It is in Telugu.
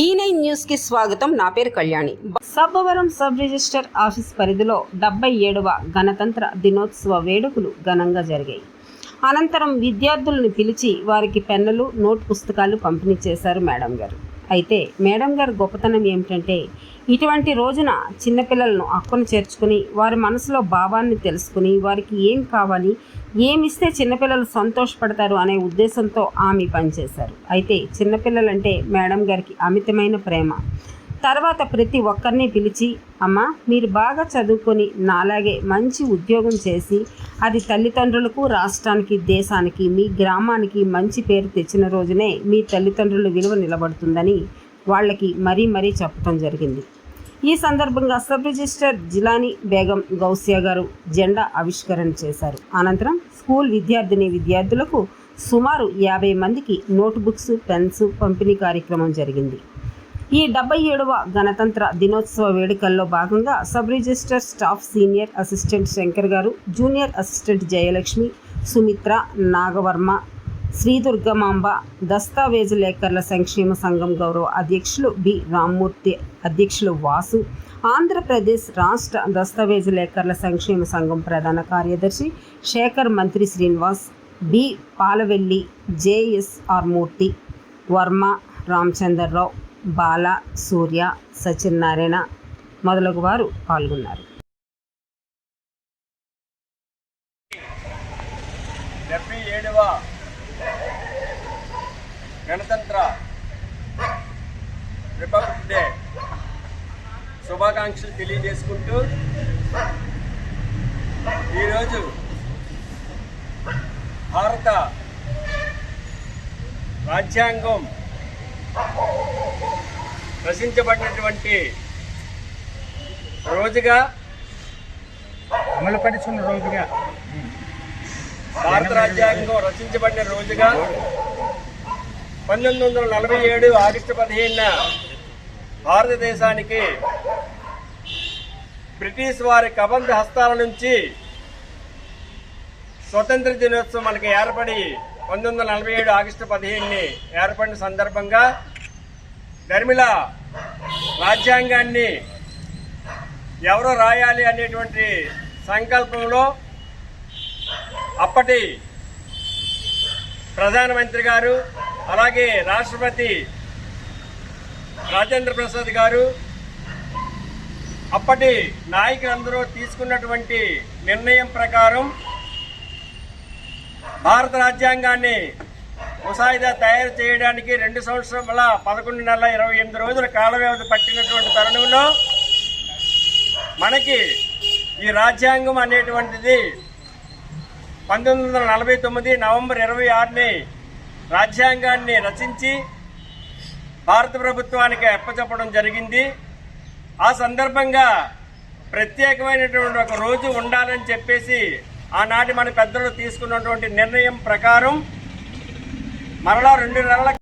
E ఈ న్యూస్కి స్వాగతం. నా పేరు Kalyani. Sabbavaram sub register office పరిధిలో డెబ్బై ఏడవ గణతంత్ర దినోత్సవ వేడుకలు ఘనంగా జరిగాయి. అనంతరం విద్యార్థులను పిలిచి వారికి పెన్నులు నోట్ పుస్తకాలు పంపిణీ చేశారు మేడం గారు. అయితే మేడం గారి గొప్పతనం ఏమిటంటే ఇటువంటి రోజున చిన్నపిల్లలను అక్కును చేర్చుకుని వారి మనసులో భావాన్ని తెలుసుకుని వారికి ఏం కావాలి ఏమిస్తే చిన్నపిల్లలు సంతోషపడతారు అనే ఉద్దేశంతో ఆమె పనిచేశారు. అయితే చిన్నపిల్లలంటే మేడం గారికి అమితమైన ప్రేమ. తర్వాత ప్రతి ఒక్కరిని పిలిచి అమ్మ మీరు బాగా చదువుకొని నాలాగే మంచి ఉద్యోగం చేసి అది తల్లిదండ్రులకు రాష్ట్రానికి దేశానికి మీ గ్రామానికి మంచి పేరు తెచ్చిన రోజునే మీ తల్లిదండ్రుల విలువ నిలబడుతుందని వాళ్ళకి మరీ మరీ చెప్పడం జరిగింది. ఈ సందర్భంగా సబ్ రిజిస్టర్ జిలానీ బేగం గౌసియా గారు జెండా ఆవిష్కరణ చేశారు. అనంతరం స్కూల్ విద్యార్థిని విద్యార్థులకు సుమారు యాభై మందికి నోట్బుక్స్ పెన్స్ పంపిణీ కార్యక్రమం జరిగింది. ఈ డెబ్బై ఏడవ గణతంత్ర దినోత్సవ వేడుకల్లో భాగంగా sub register staff senior assistant Shankar గారు జూనియర్ అసిస్టెంట్ జయలక్ష్మి సుమిత్ర నాగవర్మ శ్రీదుర్గమాంబ దస్తావేజు లేఖర్ల సంక్షేమ సంఘం గౌరవ అధ్యక్షులు బి. రామ్మూర్తి అధ్యక్షులు వాసు ఆంధ్రప్రదేశ్ రాష్ట్ర దస్తావేజు లేఖర్ల సంక్షేమ సంఘం ప్రధాన కార్యదర్శి శేఖర్ మంత్రి శ్రీనివాస్ బి. పాలవెల్లి జేఎస్ఆర్ మూర్తి వర్మ రామచంద్రరావు బాల సూర్య సత్యనారాయణ మొదలగు వారు పాల్గొన్నారు. డెబ్బై ఏడవ గణతంత్ర రిపబ్లిక్ డే శుభాకాంక్షలు తెలియజేసుకుంటూ ఈరోజు భారత రాజ్యాంగం రచించబడినటువంటి రోజుగా అమలుపరుచున్న రోజుగా. భారత రాజ్యాంగం రచించబడిన రోజుగా పంతొమ్మిది వందల నలభై ఏడు ఆగస్టు పదిహేనున భారతదేశానికి బ్రిటిష్ వారి కబంధ హస్తాల నుంచి స్వతంత్ర దినోత్సవం మనకి ఏర్పడి పంతొమ్మిది వందల నలభై ఏడు ఆగస్టు పదిహేనుని ఏర్పడిన సందర్భంగా ధర్మిల రాజ్యాంగాన్ని ఎవరు రాయాలి అనేటువంటి సంకల్పంలో అప్పటి ప్రధానమంత్రి గారు అలాగే రాష్ట్రపతి రాజేంద్ర ప్రసాద్ గారు అప్పటి నాయకులందరూ తీసుకున్నటువంటి నిర్ణయం ప్రకారం భారత రాజ్యాంగాన్ని ముసాయిదా తయారు చేయడానికి రెండు సంవత్సరాల పదకొండు నెలల ఇరవై ఎనిమిది రోజుల కాల వ్యవధి పట్టినటువంటి తరుణంలో మనకి ఈ రాజ్యాంగం అనేటువంటిది పంతొమ్మిది వందల నలభై తొమ్మిది నవంబర్ ఇరవై ఆరుని రాజ్యాంగాన్ని రచించి భారత ప్రభుత్వానికి అప్పచెప్పడం జరిగింది. ఆ సందర్భంగా ప్రత్యేకమైనటువంటి ఒక రోజు ఉండాలని చెప్పేసి ఆనాటి మన పెద్దలు తీసుకున్నటువంటి నిర్ణయం ప్రకారం మరలా రెండు నెలల